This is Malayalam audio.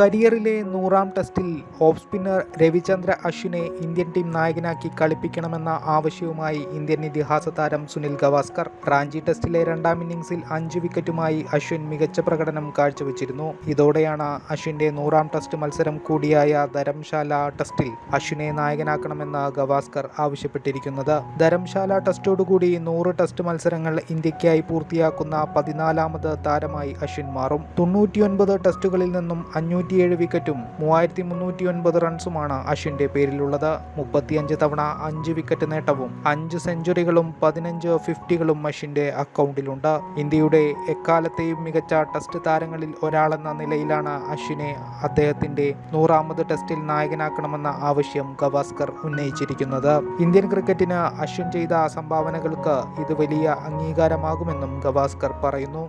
കരിയറിലെ നൂറാം ടെസ്റ്റിൽ ഓഫ് സ്പിന്നർ രവിചന്ദ്ര അശ്വിനെ ഇന്ത്യൻ ടീം നായകനാക്കി കളിപ്പിക്കണമെന്ന ആവശ്യവുമായി ഇന്ത്യൻ ഇതിഹാസ താരം സുനിൽ ഗവാസ്കർ. റാഞ്ചി ടെസ്റ്റിലെ രണ്ടാം ഇന്നിംഗ്സിൽ അഞ്ച് വിക്കറ്റുമായി അശ്വിൻ മികച്ച പ്രകടനം കാഴ്ചവെച്ചിരുന്നു. ഇതോടെയാണ് അശ്വിന്റെ നൂറാം ടെസ്റ്റ് മത്സരം കൂടിയായ ധരംശാല ടെസ്റ്റിൽ അശ്വിനെ നായകനാക്കണമെന്ന് ഗവാസ്കർ ആവശ്യപ്പെട്ടിരിക്കുന്നത്. ധരംശാല ടെസ്റ്റോടുകൂടി നൂറ് ടെസ്റ്റ് മത്സരങ്ങൾ ഇന്ത്യക്കായി പൂർത്തിയാക്കുന്ന പതിനാലാമത് താരമായി അശ്വിൻ മാറും. തൊണ്ണൂറ്റിയൊൻപത് ടെസ്റ്റുകളിൽ നിന്നും അഞ്ഞൂറ്റിയേഴ് വിക്കറ്റും മൂവായിരത്തി മുന്നൂറ്റി ഒൻപത് റൺസുമാണ് അശ്വിന്റെ പേരിലുള്ളത്. മുപ്പത്തിയഞ്ച് തവണ അഞ്ച് വിക്കറ്റ് നേട്ടവും അഞ്ച് സെഞ്ചുറികളും പതിനഞ്ച് ഫിഫ്റ്റികളും അശ്വിന്റെ അക്കൗണ്ടിലുണ്ട്. ഇന്ത്യയുടെ എക്കാലത്തെയും മികച്ച ടെസ്റ്റ് താരങ്ങളിൽ ഒരാളെന്ന നിലയിലാണ് അശ്വിനെ അദ്ദേഹത്തിന്റെ നൂറാമത് ടെസ്റ്റിൽ നായകനാക്കണമെന്ന ആവശ്യം ഗവാസ്കർ ഉന്നയിച്ചിരിക്കുന്നത്. ഇന്ത്യൻ ക്രിക്കറ്റിന് അശ്വിൻ ചെയ്ത സംഭാവനകൾക്ക് ഇത് വലിയ അംഗീകാരമാകുമെന്നും ഗവാസ്കർ പറയുന്നു.